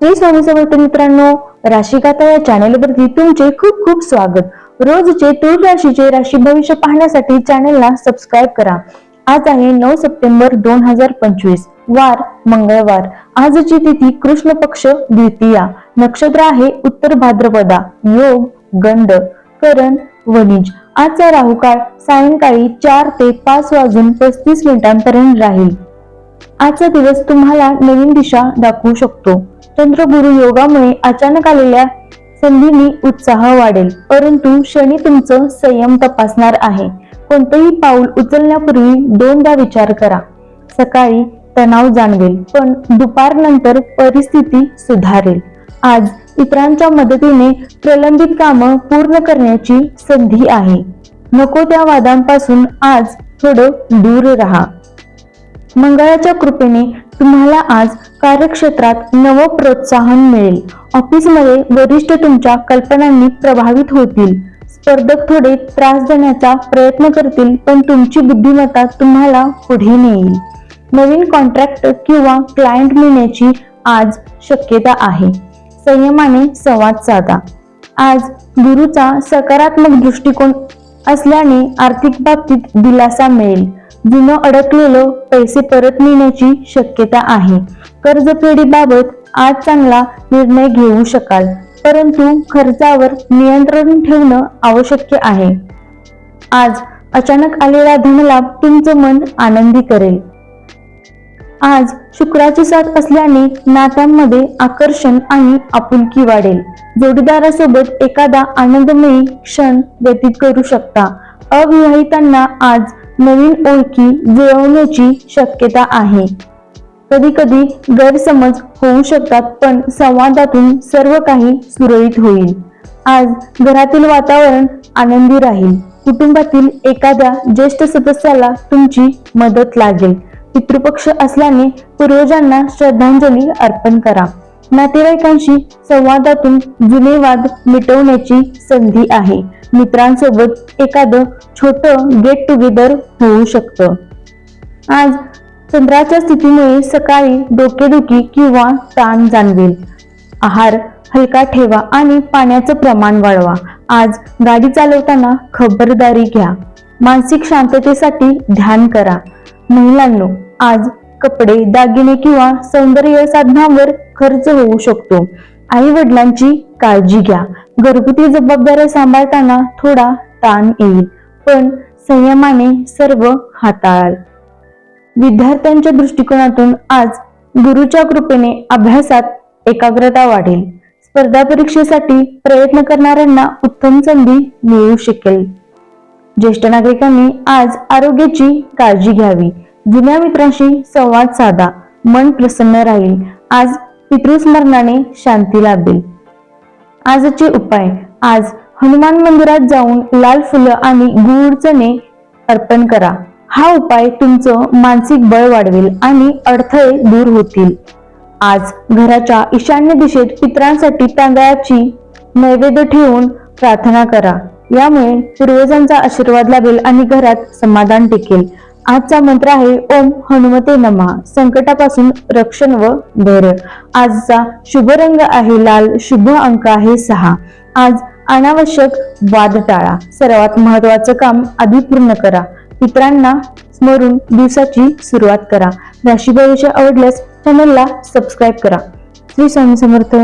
श्री स्वामी समर्थ मित्रांनो राशिकाता या चॅनेलवरती तुमचे खूप खूप स्वागत. रोजचे तुळ राशीचे राशी भविष्य पाहण्यासाठी चॅनेलला सबस्क्राईब करा. आज आहे नऊ सप्टेंबर दोन हजार पंचवीस वार मंगळवार. आजची तिथी कृष्ण पक्ष द्वितीया. नक्षत्र आहे उत्तर भाद्रपदा योग गंड करण वणिज. आजचा राहुकाळ सायंकाळी चार ते पाच वाजून पस्तीस मिनिटांपर्यंत राहील. आजचा दिवस तुम्हाला नवीन दिशा दाखवू शकतो. चंद्रगुरु योगामुळे अचानक आलेल्या संधींनी उत्साह वाढेल. परंतु शनी तुमचं संयम तपासणार आहे. कोणतंही पाऊल उचलण्यापूर्वी दोनदा विचार करा. सकाळी तणाव जाणवेल पण दुपारनंतर परिस्थिती सुधारेल. आज इतरांच्या मदतीने प्रलंबित कामं पूर्ण करण्याची संधी आहे. नको त्या वादांपासून आज थोडं दूर राहा. मंगळाच्या कृपेने तुम्हाला आज कार्यक्षेत्रात नव प्रोत्साहन मिळेल. ऑफिसमध्ये वरिष्ठ तुमच्या कल्पनांनी प्रभावित होतील. स्पर्धक थोडे त्रास देण्याचा प्रयत्न करतील पण तुमची बुद्धिमत्ता तुम्हाला पुढे नेईल. नवीन कॉन्ट्रॅक्ट किंवा क्लायंट मिळण्याची आज शक्यता आहे. संयमाने संवाद साधा. आज गुरुचा सकारात्मक दृष्टिकोन असल्याने आर्थिक बाबतीत दिलासा मिळेल. जुनं अडकलेलं पैसे परत मिळण्याची शक्यता आहे. कर्जफेडीबाबत आज चांगला निर्णय घेऊ शकाल परंतु खर्चावर नियंत्रण ठेवणं आवश्यक आहे. आज अचानक आलेला धनलाभ तुमचं मन आनंदी करेल. आज शुक्राची साथ असल्याने नात्यांमध्ये आकर्षण आणि आपुलकी वाढेल. जोडीदारासोबत एखादा आनंदमयी क्षण व्यतीत करू शकता. अविवाहितांना आज नवीन ओळखी जुळवण्याची शक्यता आहे. कधी कधी गैरसमज होऊ शकतात पण संवादातून सर्व काही सुरळीत होईल. आज घरातील वातावरण आनंदी राहील. कुटुंबातील एखाद्या ज्येष्ठ सदस्याला तुमची मदत लागेल. पितृपक्ष असल्याने पूर्वजांना श्रद्धांजली अर्पण करा. नातेवाईकांशी संवादातून जुने वाद मिटवण्याची संधी आहे. मित्रांसोबत एखादं छोटं गेट टुगेदर होऊ शकतं. आज चंद्राच्या स्थितीमुळे सकाळी डोकेदुखी किंवा ताण जाणवेल. आहार हलका ठेवा आणि पाण्याचं प्रमाण वाढवा. आज गाडी चालवताना खबरदारी घ्या. मानसिक शांततेसाठी ध्यान करा. महिलांनो आज कपडे दागिने किंवा सौंदर्य साधनांवर खर्च होऊ शकतो. आई वडिलांची काळजी घ्या. घरगुती जबाबदाऱ्या सांभाळताना थोडा ताण येईल पण संयमाने सर्व हाताळाल. विद्यार्थ्यांच्या दृष्टिकोनातून आज गुरुच्या कृपेने अभ्यासात एकाग्रता वाढेल. स्पर्धा परीक्षेसाठी प्रयत्न करणाऱ्यांना उत्तम संधी मिळू शकेल. ज्येष्ठ नागरिकांनी आज आरोग्याची काळजी घ्यावी. जुन्या मित्रांशी संवाद साधा. मन प्रसन्न राहील. आज पितृस्मरणाने शांती लाभेल. आजचे उपाय. आज हनुमान मंदिरात जाऊन लाल फुलं आणि गुळ चणे अर्पण करा. हा उपाय तुमचं मानसिक बळ वाढवेल आणि अडथळे दूर होतील. आज घराच्या ईशान्य दिशेत पितरांसाठी तांदळाची नैवेद्य ठेवून प्रार्थना करा. यामुळे पूर्वजांचा आशीर्वाद लाभेल आणि घरात समाधान टिकेल. आजचा मंत्र आहे ओम हनुमते नमा. संकटापासून रक्षण व धैर्य. आजचा शुभ रंग आहे लाल शुभ अंक आहे सहा. आज अनावश्यक वाद टाळा. सर्वात महत्वाचं काम आधी पूर्ण करा. पितरांना स्मरून दिवसाची सुरुवात करा. राशी भविष्य आवडल्यास चॅनलला सबस्क्राईब करा. श्री स्वामी समर्थ.